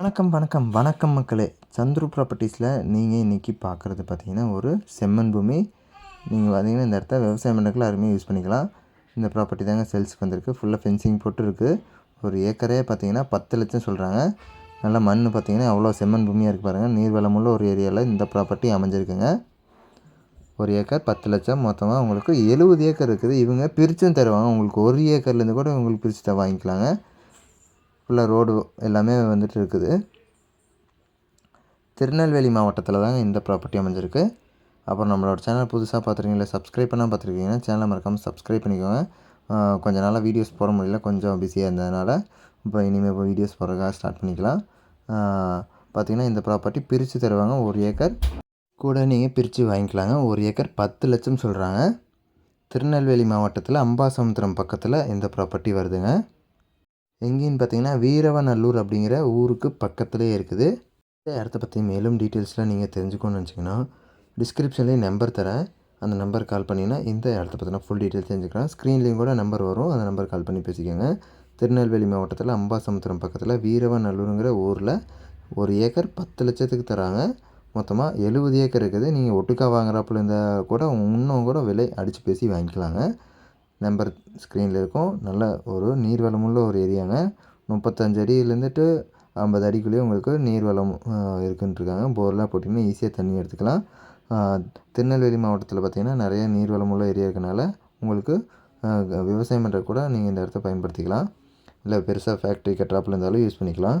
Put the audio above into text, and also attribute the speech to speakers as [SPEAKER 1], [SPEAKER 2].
[SPEAKER 1] வணக்கம் வணக்கம். வணக்கம் மக்களே. சந்துரு ப்ராப்பர்ட்டிஸில் நீங்கள் இன்றைக்கி பார்க்குறது பார்த்தீங்கன்னா ஒரு செம்மண் பூமி. நீங்கள் பார்த்தீங்கன்னா இந்த இடத்த விவசாயம் பண்ணுறதுக்குள்ள அருமையாக யூஸ் பண்ணிக்கலாம். இந்த ப்ராப்பர்ட்டி தாங்க சேல்ஸுக்கு வந்திருக்கு. ஃபுல்லாக ஃபென்சிங் போட்டு இருக்குது ஒரு ஏக்கரே பார்த்தீங்கன்னா பத்து லட்சம் சொல்கிறாங்க நல்லா மண் பார்த்தீங்கன்னா அவ்வளோ செம்மண் பூமியாக இருக்குது பாருங்கள் நீர் வளமுள்ள ஒரு ஏரியாவில் இந்த ப்ராப்பர்ட்டி அமைஞ்சிருக்குங்க. ஒரு ஏக்கர் பத்து லட்சம். மொத்தமாக உங்களுக்கு எழுபது ஏக்கர் இருக்குது. இவங்க பிரிச்சும் தருவாங்க. உங்களுக்கு ஒரு ஏக்கர்லேருந்து கூட உங்களுக்கு பிரித்து தான் வாங்கிக்கலாங்க. ஃபுல்லாக ரோடு எல்லாமே வந்துட்டு இருக்குது. திருநெல்வேலி மாவட்டத்தில் தாங்க இந்த ப்ராப்பர்ட்டி அமைஞ்சிருக்கு. அப்புறம் நம்மளோட சேனல் புதுசாக பார்த்துருக்கீங்களா சப்ஸ்கிரைப் பண்ணால் பார்த்துருக்கீங்கன்னா சேனலை மறக்காமல் சப்ஸ்கிரைப் பண்ணிக்கோங்க. கொஞ்ச நாளாக வீடியோஸ் போட முடியல கொஞ்சம் பிஸியாக இருந்ததுனால இப்போ இனிமேல் இப்போ வீடியோஸ் போடுறதுக்காக ஸ்டார்ட் பண்ணிக்கலாம். பார்த்திங்கன்னா இந்த ப்ராப்பர்ட்டி பிரித்து தருவாங்க ஒரு ஏக்கர். கூட நீங்கள் பிரித்து வாங்கிக்கலாங்க ஒரு ஏக்கர் பத்து லட்சம் சொல்கிறாங்க திருநெல்வேலி மாவட்டத்தில் அம்பாசமுத்திரம் பக்கத்தில் இந்த ப்ராப்பர்ட்டி வருதுங்க. எங்கேன்னு பார்த்தீங்கன்னா வீரவநல்லூர் அப்படிங்கிற ஊருக்கு பக்கத்துலேயே இருக்குது. இந்த இடத்த பற்றி மேலும் டீட்டெயில்ஸ்லாம் நீங்கள் தெரிஞ்சுக்கணும்னு நினச்சிங்கன்னா டிஸ்கிரிப்ஷன்லேயே நம்பர் தரேன். அந்த நம்பர் கால் பண்ணிங்கன்னா இந்த இடத்த பற்றின ஃபுல் டீட்டெயில்ஸ் தெரிஞ்சுக்கலாம். ஸ்க்ரீன்லேயும் கூட நம்பர் வரும். அந்த நம்பர் கால் பண்ணி பேசிக்கோங்க. திருநெல்வேலி மாவட்டத்தில் அம்பாசமுத்திரம் பக்கத்தில் வீரவநல்லூருங்கிற ஊரில் ஒரு ஏக்கர் பத்து லட்சத்துக்கு தராங்க. மொத்தமாக எழுபது ஏக்கர் இருக்குது. நீங்கள் ஒட்டுக்கா வாங்குறாப்புல இருந்தால் கூட இன்னும் கூட விலை அடித்து பேசி வாங்கிக்கலாங்க. நம்பர் ஸ்க்ரீனில் இருக்கும். நல்ல ஒரு நீர்வளமுள்ள ஒரு ஏரியாங்க. முப்பத்தஞ்சு அடியிலேருந்துட்டு ஐம்பது அடிக்குள்ளேயே உங்களுக்கு நீர்வளம் இருக்குன்ட்ருக்காங்க போர்லாம் போட்டிங்கன்னா ஈஸியாக தண்ணி எடுத்துக்கலாம். திருநெல்வேலி மாவட்டத்தில் பார்த்திங்கன்னா நிறைய நீர்வளமுள்ள ஏரியா இருக்கனால உங்களுக்கு விவசாயம் பண்ணுற கூட நீங்கள் இந்த இடத்த பயன்படுத்திக்கலாம். இல்லை பெருசாக ஃபேக்ட்ரி கட்டுறாப்புல இருந்தாலும் யூஸ் பண்ணிக்கலாம்.